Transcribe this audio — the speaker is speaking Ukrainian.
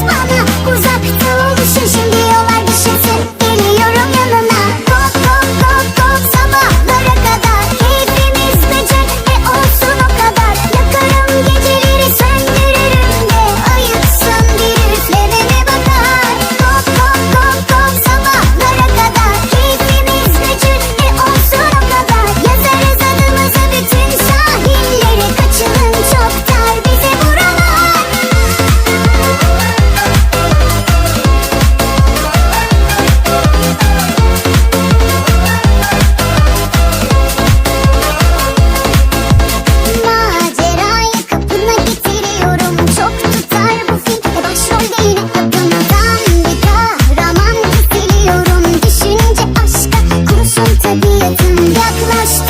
З вами у. yaklaştı